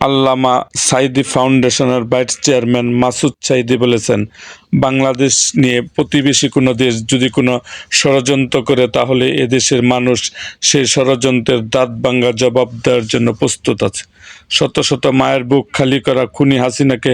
আল্লামা সাইদি ফাউন্ডেশনের vice chairman Masud Sayeedi বলেছেন, বাংলাদেশ নিয়ে প্রতিবেশী কোনো দেশ যদি কোনো ষড়যন্ত্র করে, তাহলে এদেশের মানুষ সেই ষড়যন্ত্রের দাঁত ভাঙ্গা জবাব দেওয়ার জন্য প্রস্তুত আছে। শত শত মায়ের বুক খালি করা খুনি হাসিনাকে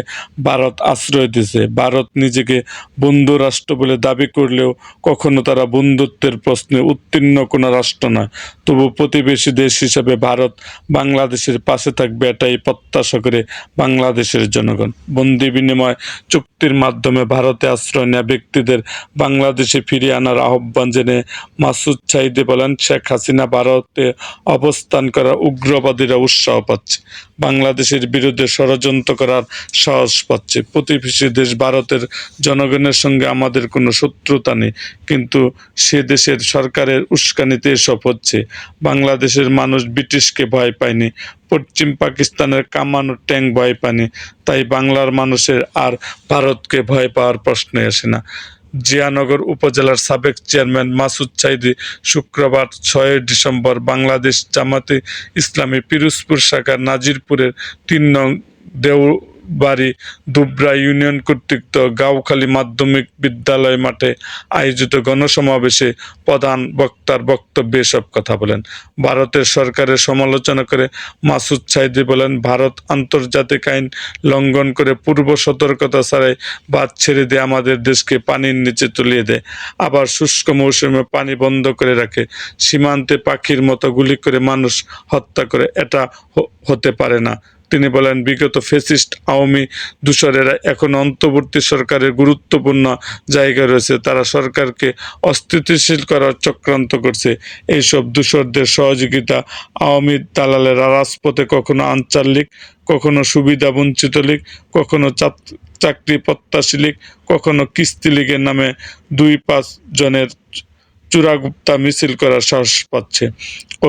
ভারত আশ্রয় দিয়েছে। ভারত নিজেকে বন্ধু রাষ্ট্র বলে দাবি করলেও কখনো তারা বন্ধুত্বের প্রশ্নে উত্তীর্ণ কোনো রাষ্ট্র নয়। তবু প্রতিবেশী দেশ হিসেবে ভারত বাংলাদেশের পাশে থাকবে, এটাই প্রত্যাশা করে বাংলাদেশের জনগণ। বন্দি বিনিময় চুক্তির মাধ্যমে ভারতে আশ্রয় নেওয়া ব্যক্তিদের বাংলাদেশে ফিরিয়ে আনার আহ্বান জেনে মাসুদ সাইদি বলেন, শেখ হাসিনা ভারতে অবস্থান করা উগ্রবাদীরা উৎসাহ পাচ্ছে। বাংলাদেশের বিরুদ্ধে ষড়যন্ত্র করার সাহস পাচ্ছে। প্রতিবেশী দেশ ভারতের জনগণের সঙ্গে আমাদের কোনো শত্রুতা নেই। কিন্তু সে দেশের সরকারের উস্কানিতে এসব হচ্ছে। বাংলাদেশের মানুষ ব্রিটিশকে ভয় পায়নি। পশ্চিম পাকিস্তানের কামানো ট্যাঙ্ক ভয় পানি তাই বাংলার মানুষের আর ভারতকে ভয় পাওয়ার প্রশ্নে আসে না। জিয়ানগর উপজেলার সাবেক চেয়ারম্যান মাসুদ চাইদি শুক্রবার ছয় ডিসেম্বর বাংলাদেশ জামাতে ইসলামী পিরোজপুর শাখার নাজিরপুরের তিন নং দেওবাড়ি দুবরা ইউনিয়ন কর্তৃক গাউখালী মাধ্যমিক বিদ্যালয় মাঠে আয়োজিত গণসমাবেশে প্রধান বক্তার বক্তব্যে এসব কথা বলেন। ভারতের সরকারের সমালোচনা করে মাসুদ সাইদি বলেন, ভারত আন্তর্জাতিক আইন লঙ্ঘন করে পূর্ব সতর্কতা ছাড়াই বাদ ছেড়ে দিয়ে আমাদের দেশকে পানির নিচে তুলিয়ে দেয়। আবার শুষ্ক মৌসুমে পানি বন্ধ করে রাখে। সীমান্তে পাখির মতো গুলি করে মানুষ হত্যা করে। এটা হতে পারে না। তিনি বলেন বিগত ফেসিস্ট আওয়ামী দূষরেরা এখন অন্তর্বর্তী সরকারের গুরুত্বপূর্ণ জায়গা রয়েছে। তারা সরকারকে অস্থিতিশীল করার চক্রান্ত করছে। এইসব দূষরদের সহযোগিতা আওয়ামী দালালেরা রাজপথে কখনো আঞ্চলিক কখনো সুবিধা বঞ্চিত লীগ, কখনো চাকরি প্রত্যাশী লীগ, কখনো কিস্তি লীগের নামে দুই পাঁচ জনের চূড়াগুপ্তা মিছিল করার সাহস পাচ্ছে।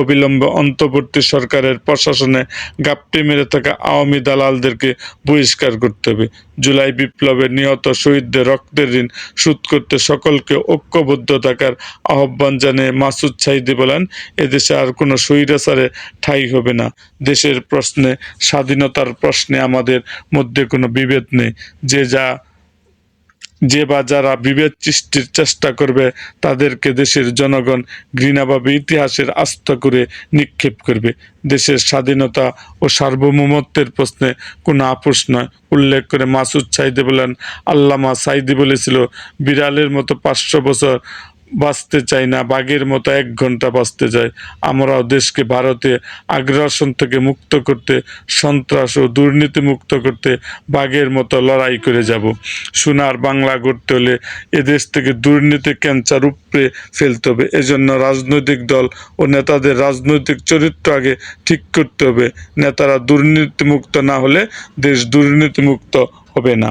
অবিলম্বে অন্তর্বর্তী সরকারের প্রশাসনে গাপটি মেরে থাকা আওয়ামী দালালদেরকে বহিষ্কার করতে হবে। জুলাই বিপ্লবে নিহত শহীদদের রক্তের ঋণ শোধ করতে সকলকে ঐক্যবদ্ধ থাকার আহ্বান জানিয়ে মাসুদ সাইদি বলেন, এদেশে আর কোনো স্বৈরাচারে ঠাঁই হবে না। দেশের প্রশ্নে, স্বাধীনতার প্রশ্নে আমাদের মধ্যে কোনো বিভেদ নেই। যে যা যে বা যারা বিভেদ সৃষ্টির চেষ্টা করবে, তাদেরকে দেশের জনগণ ঘৃণাভাবে ইতিহাসের আস্থা করে নিক্ষেপ করবে। দেশের স্বাধীনতা ও সার্বভৌমত্বের প্রশ্নে কোনো আপোষ নয়। উল্লেখ করে মাসুদ সাইদি বলেন, আল্লামা সাইদি বলেছিল, বিড়ালের মতো পাঁচশো বছর বাঁচতে চাই না, বাঘের মতো এক ঘণ্টা বাঁচতে চাই। আমরাও দেশকে ভারতে আগ্রাসন থেকে মুক্ত করতে, সন্ত্রাস ও দুর্নীতি মুক্ত করতে বাঘের মতো লড়াই করে যাব। সোনার বাংলা গড়তে হলে এদেশ থেকে দুর্নীতি ক্যান্সার উপড়ে ফেলতে হবে। এজন্য রাজনৈতিক দল ও নেতাদের রাজনৈতিক চরিত্র আগে ঠিক করতে হবে। নেতারা দুর্নীতিমুক্ত না হলে দেশ দুর্নীতিমুক্ত হবে না।